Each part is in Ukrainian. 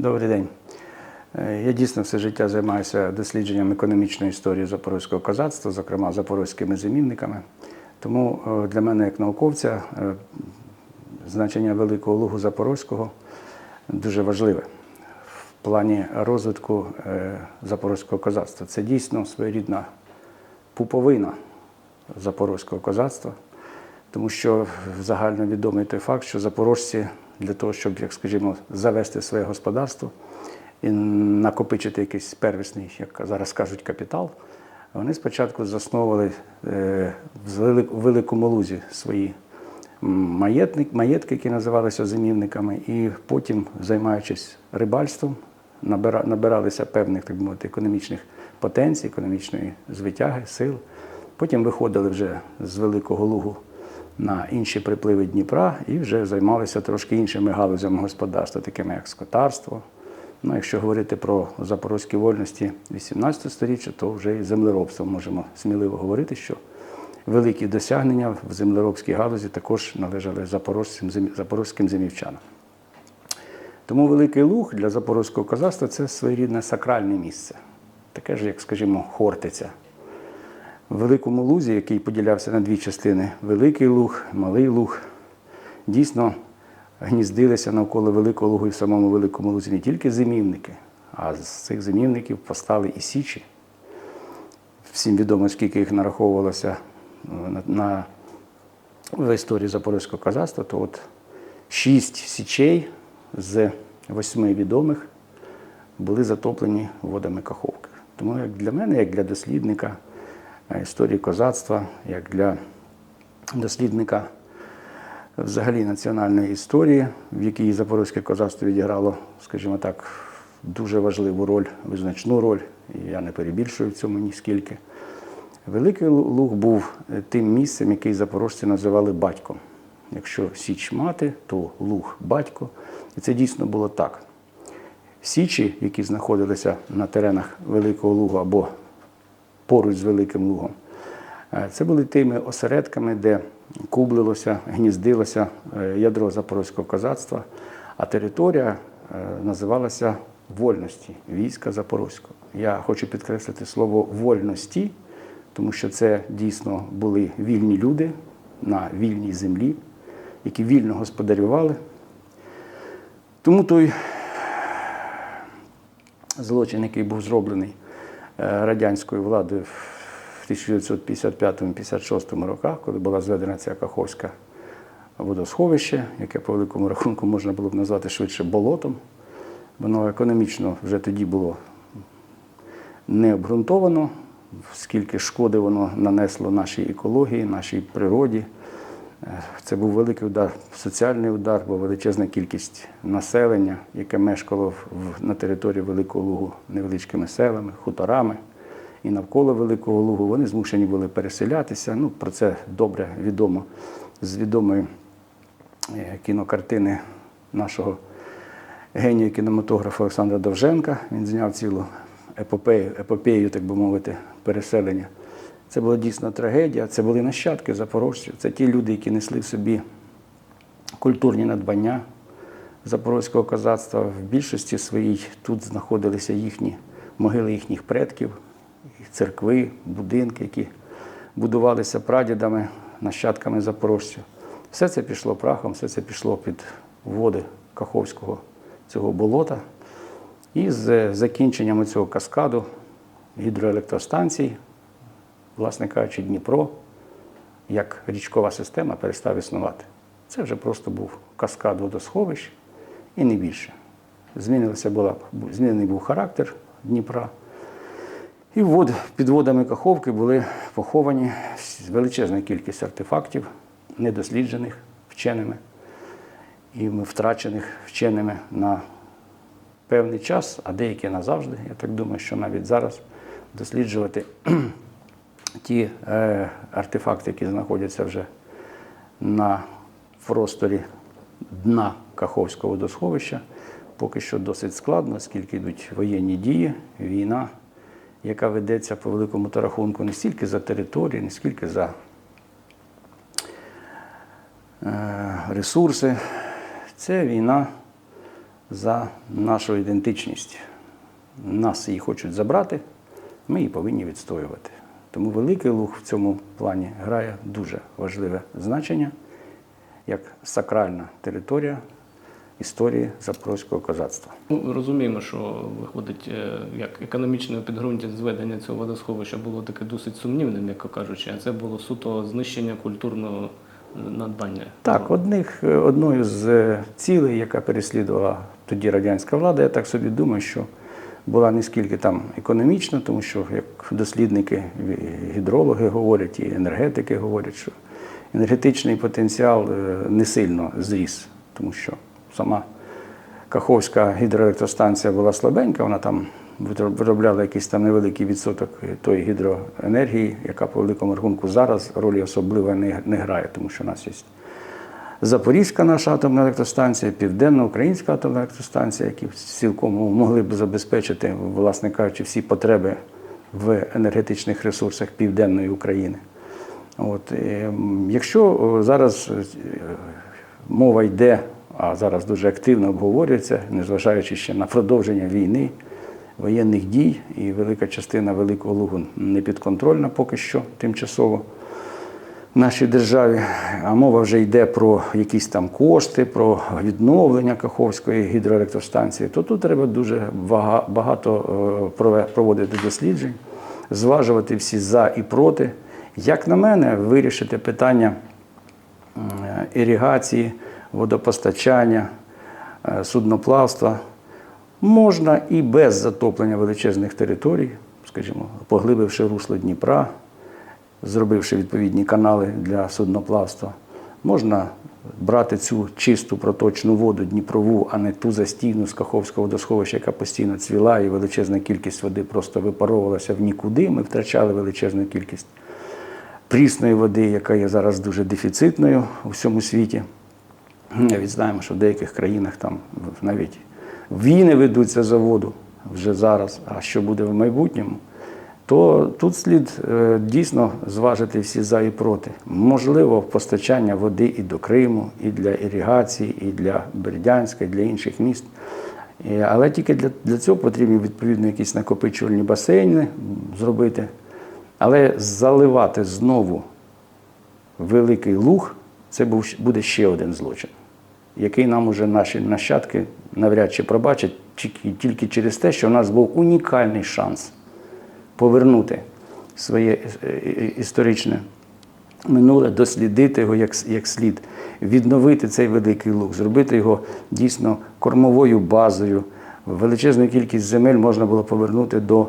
Добрий день. Е, Я дійсно все життя займаюся дослідженням економічної історії запорозького козацтва, зокрема запорозькими зимівниками. Тому е, для мене, як науковця, е, значення Великого Лугу Запорозького дуже важливе в плані розвитку запорозького козацтва. Це дійсно своєрідна пуповина запорозького козацтва, тому що загально відомий той факт, що запорожці для того, щоб, як скажімо, завести своє господарство і накопичити якийсь первісний, як зараз кажуть, капітал, вони спочатку засновували е, в Великому Лузі свої маєтки, які називалися зимівниками, і потім, займаючись рибальством, набиралися певних, так мовити, економічних потенцій, економічної звитяги, сил. Потім виходили вже з Великого Лугу на інші припливи Дніпра і вже займалися трошки іншими галузями господарства, такими як скотарство. Ну, якщо говорити про запорозькі вольності 18 століття, то вже і землеробством можемо сміливо говорити, що великі досягнення в землеробській галузі також належали запорозьким зимівчанам. Тому Великий Луг для запорозького козацтва це своєрідне сакральне місце, таке ж, як, скажімо, Хортиця. В Великому Лузі, який поділявся на дві частини Великий Луг, Малий Луг, дійсно гніздилися навколо Великого Лугу і в самому Великому Лузі не тільки зимівники, а з цих зимівників постали і січі. Всім відомо, скільки їх нараховувалося е, на, на, в історії Запорозького козацтва, то от шість січей з восьми відомих були затоплені водами Каховки. Тому як для мене, як для дослідника історії козацтва, як для дослідника взагалі національної історії, в якій запорозьке козацтво відіграло, скажімо так, дуже важливу роль, визначну роль, і я не перебільшую в цьому ніскільки. Великий Луг був е, тим місцем, який запорожці називали батьком. Якщо Січ мати, то Луг батько. І це дійсно було так. Січі, які знаходилися на теренах Великого Лугу або поруч з Великим Лугом, е, це були тими осередками, де кублилося, гніздилося е, ядро запорозького козацтва, а територія е, називалася вольності війська Запорозького. Я хочу підкреслити слово вольності, тому що це дійсно були вільні люди на вільній землі, які вільно господарювали. Тому той злочин, який був зроблений радянською владою в 1955-56 роках, коли була зведена ця Каховська водосховище, яке по великому рахунку можна було б назвати швидше болотом. Воно економічно вже тоді було не обґрунтовано, скільки шкоди воно нанесло нашій екології, нашій природі. Це був великий удар, соціальний удар, бо величезна кількість населення, яке мешкало на території Великого Лугу невеличкими селами, хуторами і навколо Великого Лугу, вони змушені були переселятися. Ну, про це добре відомо з відомої е, кінокартини нашого генія кінематографа Олександра Довженка. Він зняв цілу епопею, епопею, так би мовити, переселення. Це була дійсно трагедія. Це були нащадки запорожців. Це ті люди, які несли в собі культурні надбання запорозького козацтва. В більшості своїй тут знаходилися їхні могили їхніх предків, їх церкви, будинки, які будувалися прадідами, нащадками запорожців. Все це пішло прахом, все це пішло під води Каховського цього болота. І з закінченням цього каскаду гідроелектростанцій, власне кажучи, Дніпро, як річкова система перестав існувати. Це вже просто був каскад водосховищ і не більше. Змінилася була, змінений був характер Дніпра. І вод, під водами Каховки були поховані величезна кількість артефактів, недосліджених вченими і втрачених вченими на певний час, а деякі назавжди. Я так думаю, що навіть зараз досліджувати ті е, артефакти, які знаходяться вже на просторі дна Каховського водосховища, поки що досить складно, оскільки йдуть воєнні дії, війна, яка ведеться по великому та рахунку не стільки за територію, не скільки за е, ресурси. Це війна за нашу ідентичність. Нас її хочуть забрати, ми її повинні відстоювати. Тому Великий Луг в цьому плані грає дуже важливе значення як сакральна територія історії Запорозького козацтва. Ну, розуміємо, що виходить, е, як економічне підґрунтя зведення цього водосховища було таке досить сумнівним, як кажучи, а це було суто знищення культурного надбання. Так, одних, одною з е, цілей, яка переслідувала тоді радянська влада, я так собі думаю, що була не скільки там економічна, тому що як дослідники, гідрологи говорять, і енергетики говорять, що енергетичний потенціал е, не сильно зріс, тому що сама Каховська гідроелектростанція була слабенька, вона там виробляла якийсь там невеликий відсоток тої гідроенергії, яка по великому рахунку зараз ролі особливо не грає, тому що у нас є Запорізька наша атомна електростанція, Південна Українська атомна електростанція, які цілком могли б забезпечити, власне кажучи, всі потреби в енергетичних ресурсах Південної України. От, е, якщо зараз е, мова йде, а зараз дуже активно обговорюється, незважаючи ще на продовження війни, воєнних дій, і велика частина Великого Лугу не підконтрольна поки що тимчасово нашій державі, а мова вже йде про якісь там кошти, про відновлення Каховської гідроелектростанції, то тут треба дуже багато е, проводити досліджень, зважувати всі за і проти. Як на мене, вирішити питання іригації, водопостачання, е, судноплавства можна і без затоплення величезних територій, скажімо, поглибивши русло Дніпра, зробивши відповідні канали для судноплавства. Можна брати цю чисту проточну воду Дніпрову, а не ту застійну з Каховського водосховища, яка постійно цвіла, і величезна кількість води просто випаровувалася в нікуди. Ми втрачали величезну кількість прісної води, яка є зараз дуже дефіцитною у всьому світі. Навіть знаємо, що в деяких країнах там навіть війни ведуться за воду вже зараз. А що буде в майбутньому? То тут слід е, дійсно зважити всі за і проти. Можливо, постачання води і до Криму, і для іригації, і для Бердянська, і для інших міст. Але тільки для, для цього потрібні відповідно якісь накопичувальні басейни зробити. Але заливати знову великий луг це буде ще один злочин, який нам уже наші нащадки навряд чи пробачать тільки через те, що в нас був унікальний шанс повернути своє е, е, історичне минуле, дослідити його як, як слід, відновити цей великий луг, зробити його дійсно кормовою базою. Величезну кількість земель можна було повернути до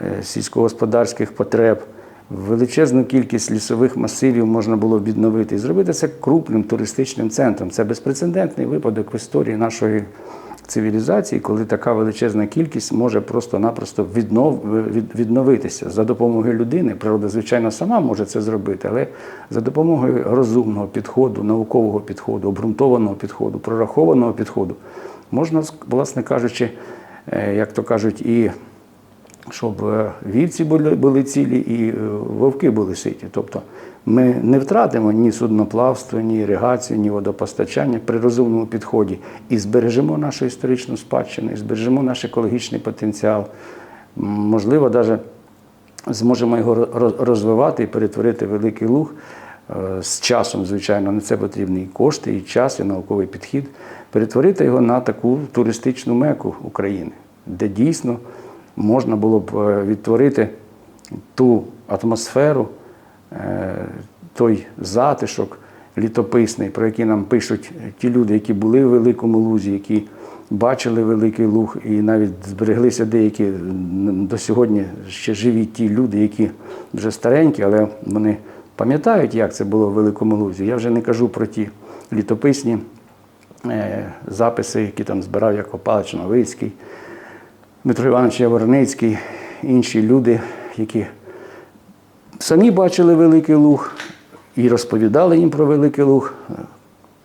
е, сільськогосподарських потреб. Величезну кількість лісових масивів можна було відновити і зробити це крупним туристичним центром. Це безпрецедентний випадок в історії нашої цивілізації, коли така величезна кількість може просто-напросто віднов, відновитися за допомогою людини. Природа, звичайно, сама може це зробити, але за допомогою розумного підходу, наукового підходу, обґрунтованого підходу, прорахованого підходу, можна, власне кажучи, е, як то кажуть, і щоб е, вівці були, цілі і е, вовки були ситі. Тобто ми не втратимо ні судноплавство, ні іригацію, ні водопостачання при розумному підході і збережемо нашу історичну спадщину, і збережемо наш екологічний потенціал. Можливо, навіть зможемо його розвивати і перетворити великий луг. Е, З часом, звичайно, на це потрібні і кошти, і час, і науковий підхід. Перетворити його на таку туристичну меку України, де дійсно можна було б е, відтворити ту атмосферу, той затишок літописний, про який нам пишуть ті люди, які були в Великому Лузі, які бачили Великий Луг, і навіть збереглися деякі до сьогодні ще живі ті люди, які вже старенькі, але вони пам'ятають, як це було в Великому Лузі. Я вже не кажу про ті літописні е, записи, які там збирав Яков Павлович Новицький, Дмитро Іванович Яворницький, інші люди, які самі бачили Великий Луг і розповідали їм про Великий Луг, е,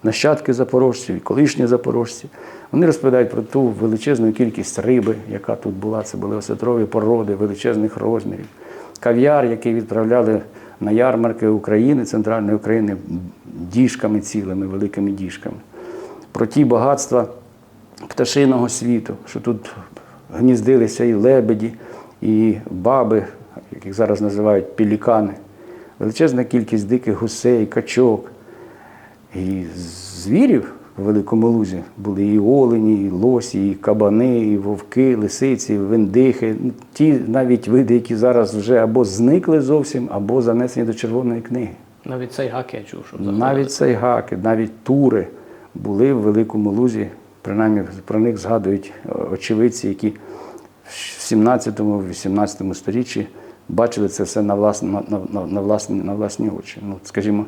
нащадки запорожців, і колишні запорожці. Вони розповідають про ту величезну кількість риби, яка тут була. Це були осетрові породи величезних розмірів. Кав'яр, який відправляли на ярмарки України, центральної України, діжками цілими, великими діжками. Про ті багатства пташиного світу, що тут гніздилися і лебеді, і баби, яких зараз називають пелікани, величезна кількість диких гусей, качок. І звірів в Великому Лузі були і олені, і лосі, і кабани, і вовки, лисиці, і вендихи. Ну, Ті навіть види, які зараз вже або зникли зовсім, або занесені до Червоної книги. Навіть цей гак я чув, щоб заходили. Навіть сайгаки, навіть тури були в Великому Лузі. Принаймні про них згадують е, очевидці, які в 17-18 сторіччі бачили це все на власні, на, на, на, власні, на власні очі. Ну, скажімо,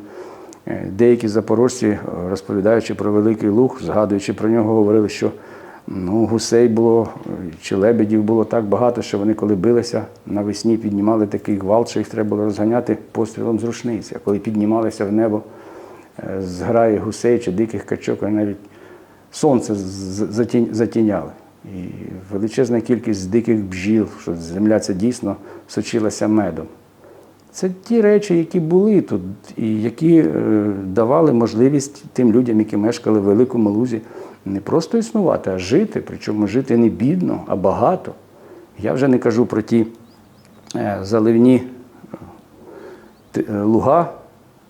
е, деякі запорожці, е, розповідаючи про Великий Луг, згадуючи про нього, говорили, що ну, гусей було е, чи лебедів було так багато, що вони, коли билися, навесні піднімали такий гвалт, що їх треба було розганяти пострілом з рушниці. А коли піднімалися в небо з граї гусей чи диких качок, вони навіть сонце затіняли. І величезна кількість диких бджіл, що земля ця дійсно сочилася медом. Це ті речі, які були тут, і які е, давали можливість тим людям, які мешкали в Великому Лузі, не просто існувати, а жити. Причому жити не бідно, а багато. Я вже не кажу про ті е, заливні е, луга,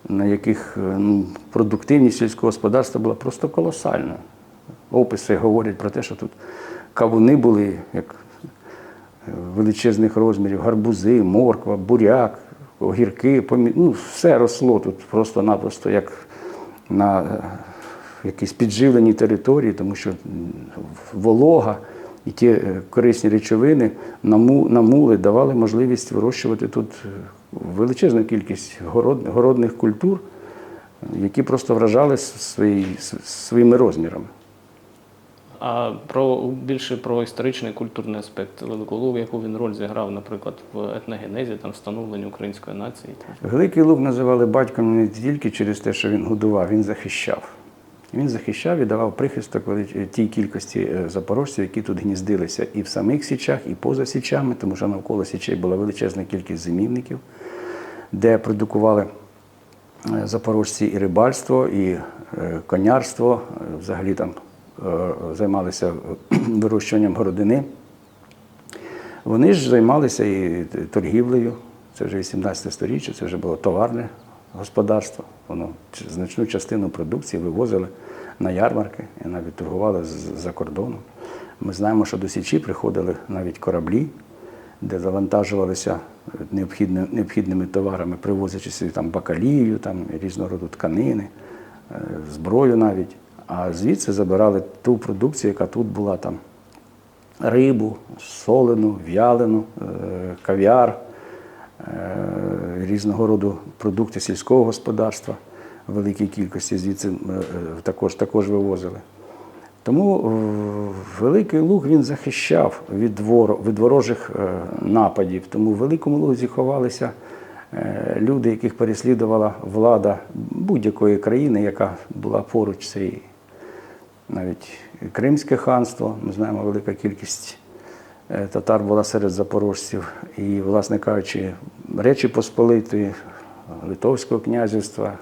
на яких ну, продуктивність сільського господарства була просто колосальна. Описи говорять про те, що тут кавуни були як е, величезних розмірів, гарбузи, морква, буряк, огірки, помі... ну, все росло тут просто-напросто як на е, якійсь підживленій території, тому що волога і ті е, корисні речовини наму- намули давали можливість вирощувати тут величезну кількість город... городних культур, які просто вражали свої... своїми розмірами. А про більше про історичний культурний аспект Великого Лугу, яку він роль зіграв, наприклад, в етногенезі, там встановленні української нації. Великий Луг називали батьком не тільки через те, що він годував, він захищав. Він захищав і давав прихисток вели- тій кількості е, запорожців, які тут гніздилися і в самих січах, і поза січами, тому що навколо січей була величезна кількість зимівників, де продукували е, запорожці і рибальство, і е, конярство, е, взагалі там е, займалися е, вирощуванням городини. Вони ж займалися і торгівлею. Це вже 18 сторіччя, це вже було товарне господарство. Воно значну частину продукції вивозили на ярмарки і навіть торгували за кордоном. Ми знаємо, що до Січі приходили навіть кораблі, де завантажувалися необхідни- необхідними товарами, привозячи там бакалію, там різного роду тканини, е, зброю навіть. А звідси забирали ту продукцію, яка тут була там рибу, солену, в'ялену, е, кав'яр, е, різного роду продукти сільського господарства в великій кількості звідси е, також, також вивозили. Тому Великий Луг він захищав від, від ворожих нападів. Тому в Великому Лузі ховалися люди, яких переслідувала влада будь-якої країни, яка була поруч цієї навіть Кримське ханство, ми знаємо, велика кількість е, татар була серед запорожців. І, власне кажучи, Речі Посполитої, Литовського князівства,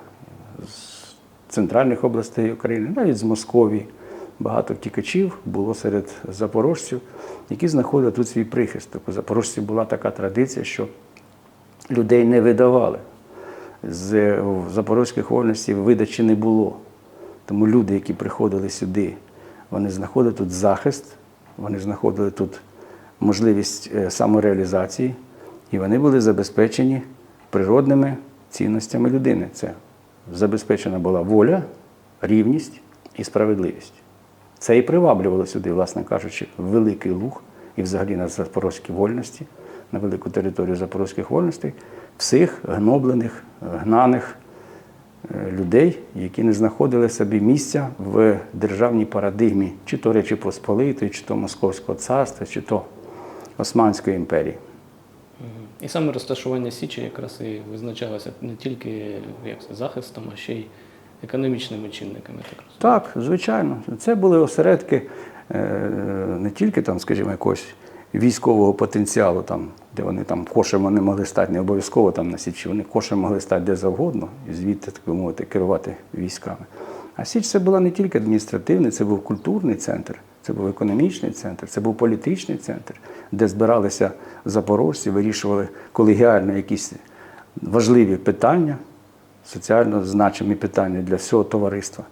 з центральних областей України, навіть з Московії. Багато втікачів було серед запорожців, які знаходили тут свій прихисток. У запорожців була така традиція, що людей не видавали. З запорозьких вольностей видачі не було. Тому люди, які приходили сюди, вони знаходили тут захист, вони знаходили тут можливість е, самореалізації, і вони були забезпечені природними цінностями людини. Це забезпечена була воля, рівність і справедливість. Це і приваблювало сюди, власне кажучи, великий луг і взагалі на запорозькі вольності, на велику територію запорозьких вольностей, всіх гноблених, гнаних е, людей, які не знаходили собі місця в державній парадигмі, чи то Речі Посполитої, чи то Московського царства, чи то Османської імперії. І саме розташування Січі якраз і визначалося не тільки як це, захистом, а ще й економічними чинниками. Так розумію. Так, звичайно. Це були осередки е, не тільки там, скажімо, якогось військового потенціалу, там, де вони там кошем вони могли стати, не обов'язково там на Січі, вони кошем могли стати де завгодно і звідти, так би мовити, керувати військами. А Січ це була не тільки адміністративний, це був культурний центр, це був економічний центр, це був політичний центр, де збиралися запорожці, вирішували колегіально якісь важливі питання, соціально значимі питання для всього товариства.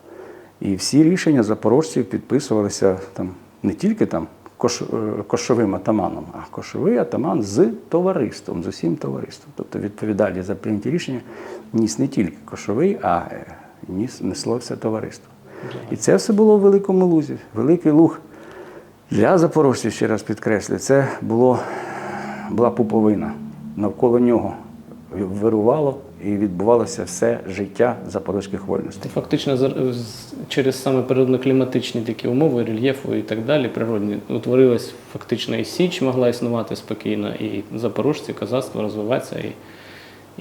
І всі рішення запорожців підписувалися там не тільки там кош, е, кошовим атаманом, а кошовий атаман з товариством, з усім товариством. Тобто відповідальність за прийняті рішення ніс не тільки кошовий, а е, ніс несло все товариство. І це все було в Великому Лузі. Великий Луг для запорожців, ще раз підкреслю, це було, була пуповина. Навколо нього вирувало і відбувалося все життя запорозьких вольностей. Фактично через саме природно-кліматичні такі умови, рельєфу і так далі, природні, утворилась фактично і Січ могла існувати спокійно, і запорожці, козацтво розвиватися і,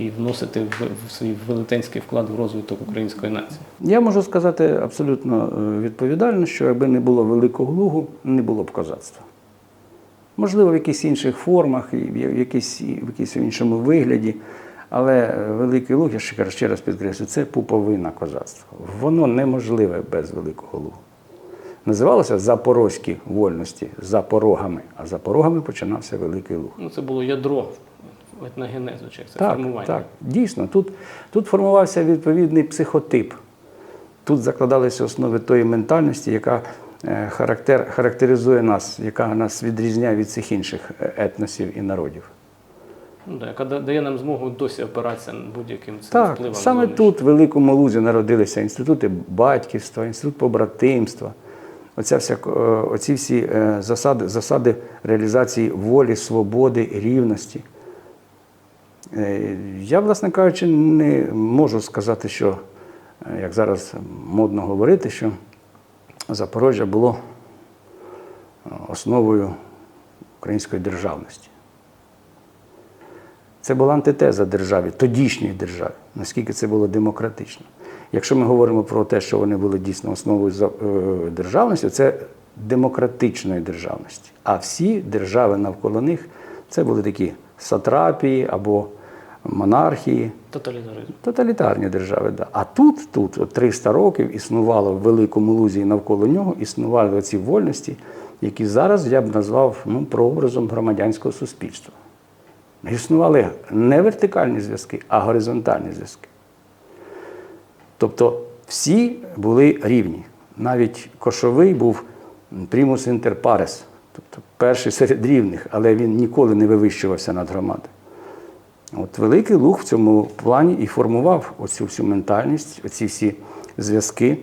і вносити в, в свій велетенський вклад в розвиток української нації. Я можу сказати абсолютно е, відповідально, що якби не було Великого Лугу, не було б козацтва. Можливо, в якихось інших формах, і в якійсь, в якійсь іншому вигляді. Але е, Великий Луг, я ще раз- ще раз підкреслю, це пуповина козацтва. Воно неможливе без Великого Лугу. Називалося Запорозькі вольності за порогами, а за порогами починався Великий Луг. Ну, це було ядро етногенезу, чи як це Так, формування. так, дійсно. Тут, тут формувався відповідний психотип. Тут закладалися основи тої ментальності, яка е, характер, характеризує нас, яка нас відрізняє від всіх інших е, етносів і народів. Ну, да, яка дає нам змогу досі опиратися будь-яким цим Так, впливом. саме зовнішнім. тут, в Великому Лузі, народилися інститути батьківства, інститут побратимства. Оця вся, е, оці всі е, засади, засади реалізації волі, свободи, рівності. Е, Я, власне кажучи, не можу сказати, що, як зараз модно говорити, що Запорожжя було основою української державності. Це була антитеза державі, тодішньої державі, наскільки це було демократично. Якщо ми говоримо про те, що вони були дійсно основою е, державності, це демократичної державності. А всі держави навколо них це були такі сатрапії або монархії, Тоталітаризм. тоталітарні держави. Да. А тут, тут от 300 років існувало в Великому Лузі і навколо нього існували ці вольності, які зараз я б назвав ну, прообразом громадянського суспільства. Існували не вертикальні зв'язки, а горизонтальні зв'язки. Тобто всі були рівні. Навіть Кошовий був примус інтер парес, тобто перший серед рівних, але він ніколи не вивищувався над громадою. От Великий Луг в цьому плані і формував оцю всю ментальність, оці всі зв'язки.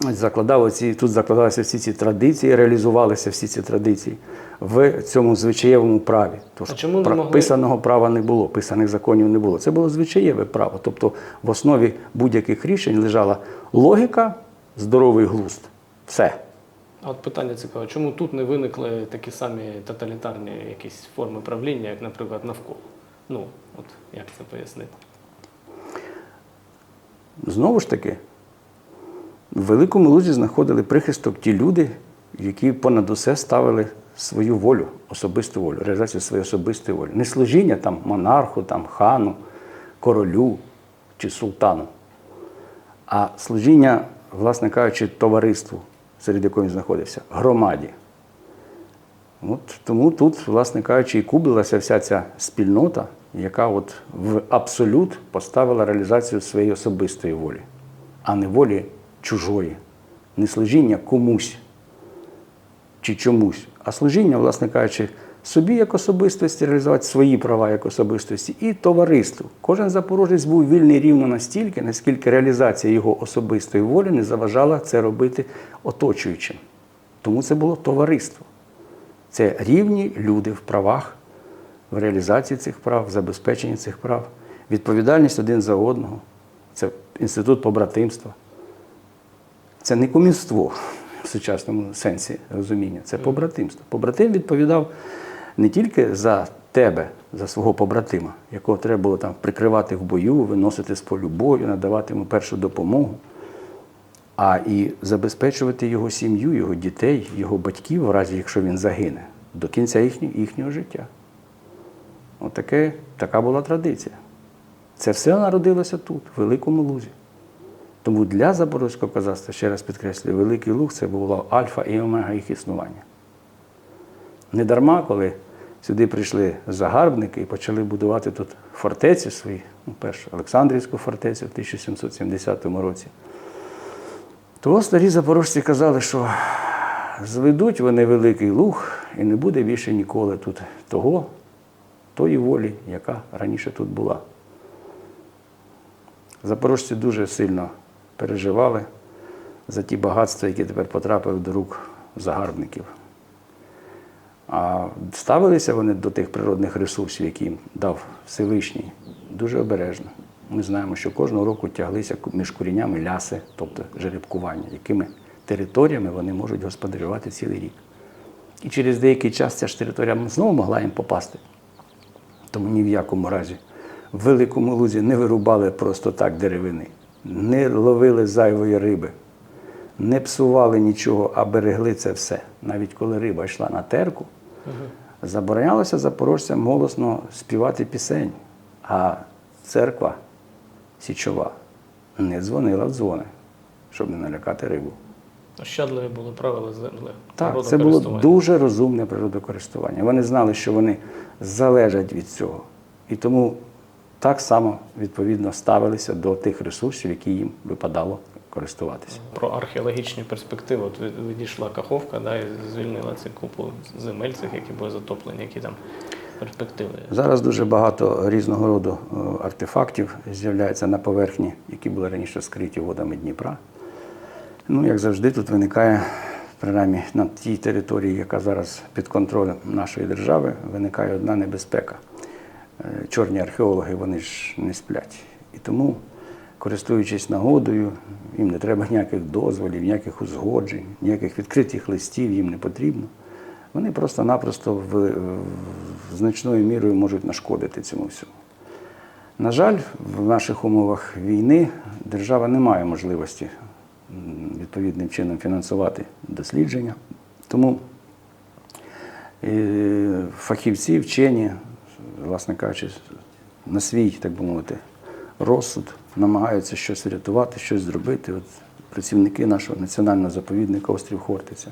Закладав оці, тут закладалися всі ці традиції, реалізувалися всі ці традиції в цьому звичаєвому праві. Тож А чому могли- писаного права не було, писаних законів не було. Це було звичаєве право. Тобто в основі будь-яких рішень лежала логіка, здоровий глузд. Все. А от питання цікаве, чому тут не виникли такі самі тоталітарні якісь форми правління, як, наприклад, навколо? Ну, от як це пояснити? Знову ж таки, в Великому Лузі знаходили прихисток ті люди, які понад усе ставили свою волю, особисту волю, реалізацію своєї особистої волі. Не служіння там монарху, там, хану, королю чи султану, а служіння, власне кажучи, товариству, серед якого він знаходився, громаді. От тому тут, власне кажучи, і кублилася вся ця спільнота, яка от в абсолют поставила реалізацію своєї особистої волі, а не волі чужої, не служіння комусь чи чомусь, а служіння, власне кажучи, собі як особистості, реалізувати свої права як особистості і товариству. Кожен запорожець був вільний рівно настільки, наскільки реалізація його особистої волі не заважала це робити оточуючим. Тому це було товариство. Це рівні люди в правах, в реалізації цих прав, в забезпеченні цих прав, відповідальність один за одного. Це інститут побратимства. Це не кумівство в сучасному сенсі розуміння, це побратимство. Побратим відповідав не тільки за тебе, за свого побратима, якого треба було там прикривати в бою, виносити з полю бою, надавати йому першу допомогу, а і забезпечувати його сім'ю, його дітей, його батьків, в разі якщо він загине, до кінця їхнього, їхнього життя. Отаке, така була традиція. Це все народилося тут, в Великому Лузі. Тому для Запорозького козацтва, ще раз підкреслюю, Великий Луг це було альфа і омега їх існування. Не дарма, коли сюди прийшли загарбники і почали будувати тут фортеці свої, ну, першу Олександрівську фортецю в 1770 році, то старі запорожці казали, що зведуть вони великий луг і не буде більше ніколи тут того, тої волі, яка раніше тут була. Запорожці дуже сильно переживали за ті багатства, які тепер потрапили до рук загарбників. А ставилися вони до тих природних ресурсів, які їм дав Всевишній, дуже обережно. Ми знаємо, що кожного року тяглися між куріннями ляси, тобто жеребкування, якими територіями вони можуть господарювати цілий рік. І через деякий час ця ж територія знову могла їм попасти. Тому ні в якому разі в Великому Лузі не вирубали просто так деревини, не ловили зайвої риби, не псували нічого, а берегли це все. Навіть коли риба йшла на терку, заборонялося запорожцям голосно співати пісень, а церква січова не дзвонила в дзвони, щоб не налякати рибу. Ощадливі були правила землі. Так, це було дуже розумне природокористування. Вони знали, що вони залежать від цього. І тому так само відповідно ставилися до тих ресурсів, які їм випадало користуватися. Про археологічні перспективи. От відійшла Каховка, да, і звільнила цю купу земель, цих, які були затоплені, які там перспективи. Зараз дуже багато різного роду е, артефактів з'являється на поверхні, які були раніше скриті водами Дніпра. Ну, як завжди, тут виникає, принаймні на тій території, яка зараз під контролем нашої держави, виникає одна небезпека. Е, Чорні археологи вони ж не сплять. І тому, користуючись нагодою, їм не треба ніяких дозволів, ніяких узгоджень, ніяких відкритих листів їм не потрібно. Вони просто-напросто в, в значною мірою можуть нашкодити цьому всьому. На жаль, в наших умовах війни держава не має можливості відповідним чином фінансувати дослідження. Тому е, фахівці, вчені, власне кажучи, на свій, так би мовити, розсуд намагаються щось врятувати, щось зробити. От працівники нашого національного заповідника Острів Хортиця,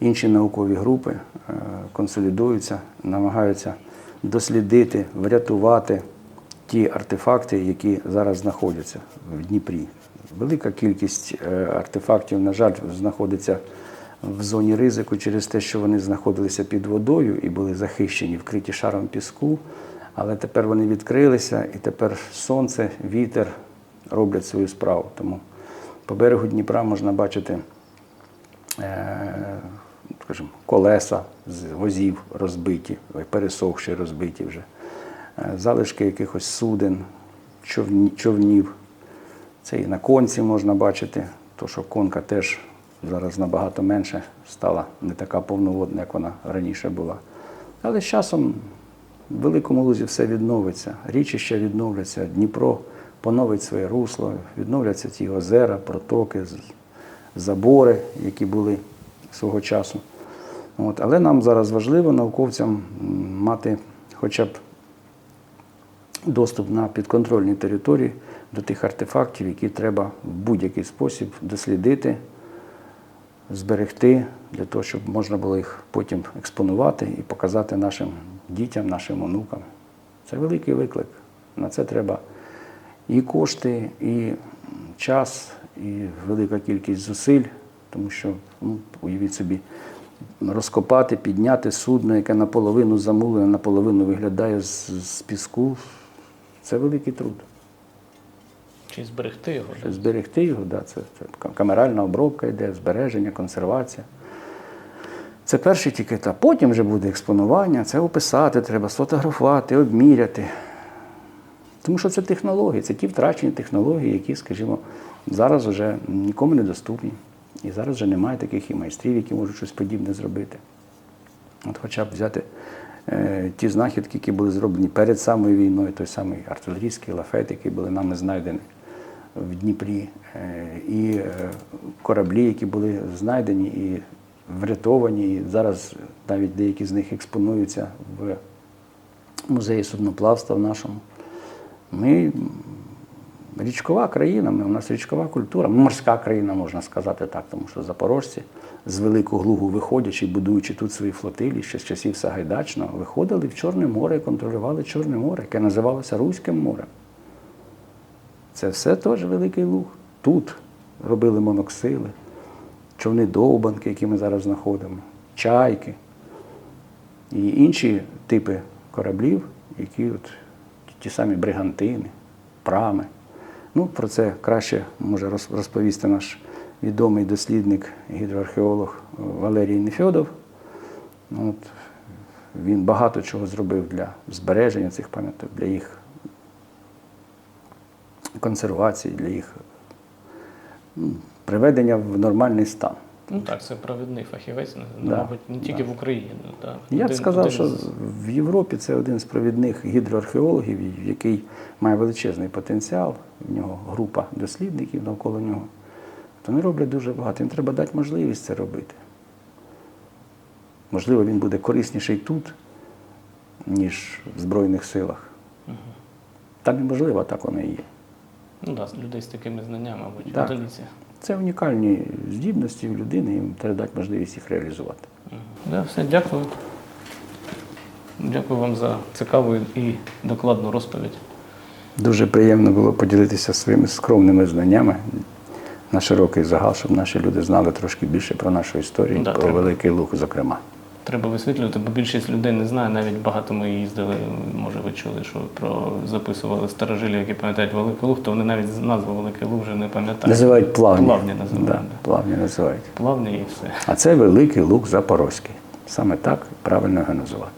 інші наукові групи е, консолідуються, намагаються дослідити, врятувати ті артефакти, які зараз знаходяться в Дніпрі. Велика кількість е, артефактів, на жаль, знаходиться в зоні ризику через те, що вони знаходилися під водою і були захищені, вкриті шаром піску. Але тепер вони відкрилися, і тепер сонце, вітер роблять свою справу. Тому по берегу Дніпра можна бачити е, скажімо, колеса з возів розбиті, пересохші, розбиті вже, е, залишки якихось суден, човні- човнів. Це і на конці можна бачити, то що конка теж зараз набагато менше стала, не така повноводна, як вона раніше була. Але з часом в Великому Лузі все відновиться, річища відновляться, Дніпро поновить своє русло, відновляться ті озера, протоки, забори, які були свого часу. От. Але нам зараз важливо науковцям мати хоча б доступ на підконтрольні території до тих артефактів, які треба в будь-який спосіб дослідити, зберегти, для того, щоб можна було їх потім експонувати і показати нашим дітям, нашим онукам. Це великий виклик. На це треба і кошти, і час, і велика кількість зусиль, тому що, ну, уявіть собі, розкопати, підняти судно, яке наполовину замулене, наполовину виглядає з, з піску. Це великий труд. Чи зберегти його? Щоб зберегти його, да, це, це камеральна обробка йде, збереження, консервація. Це перший тільки етап. Потім вже буде експонування, це описати, треба сфотографувати, обміряти. Тому що це технології, це ті втрачені технології, які, скажімо, зараз вже нікому не доступні. І зараз вже немає таких і майстрів, які можуть щось подібне зробити. От хоча б взяти е, ті знахідки, які були зроблені перед самою війною, той самий артилерійський лафет, який були нами знайдені в Дніпрі, е, і е, кораблі, які були знайдені і врятовані, і зараз навіть деякі з них експонуються в музеї судноплавства в нашому. Ми річкова країна, ми, у нас річкова культура, морська країна, можна сказати так, тому що запорожці з Великого Лугу виходячи, будуючи тут свої флотилі, ще з часів Сагайдачного, виходили в Чорне море і контролювали Чорне море, яке називалося Руським морем. Це все теж Великий Луг. Тут робили моноксили, човни довбанки, які ми зараз знаходимо, чайки і інші типи кораблів, які от ті самі бригантини, прами. Ну, про це краще може розповісти наш відомий дослідник, гідроархеолог Валерій Нефьодов. Ну, От, він багато чого зробив для збереження цих пам'яток, для їх консервації, для їх м, приведення в нормальний стан. Ну так, це провідний фахівець, ну, Да, мабуть, не тільки в Україні. ну, да. Я б сказав, один що в Європі це один з провідних гідроархеологів, який має величезний потенціал. В нього група дослідників навколо нього. То вони роблять дуже багато. Їм треба дати можливість це робити. Можливо, він буде корисніший тут, ніж в Збройних силах. Так неможливо, так воно і є. Ну так, да, людей з такими знаннями, мабуть, Так. одиниці. Це унікальні здібності в людини, їм треба дати можливість їх реалізувати. Да, все, дякую. Дякую вам за цікаву і докладну розповідь. Дуже приємно було поділитися своїми скромними знаннями на широкий загал, щоб наші люди знали трошки більше про нашу історію, Да, про треба. Великий Луг, зокрема. Треба висвітлювати, бо більшість людей не знає. Навіть багато ми їздили, може ви чули, що про записували старожилів, які пам'ятають Великий Луг, то вони навіть назву Великий Луг вже не пам'ятають. Називають плавні. Плавні називають, да. плавні називають. Плавні і все. А це Великий Луг Запорозький. Саме так правильно його називати.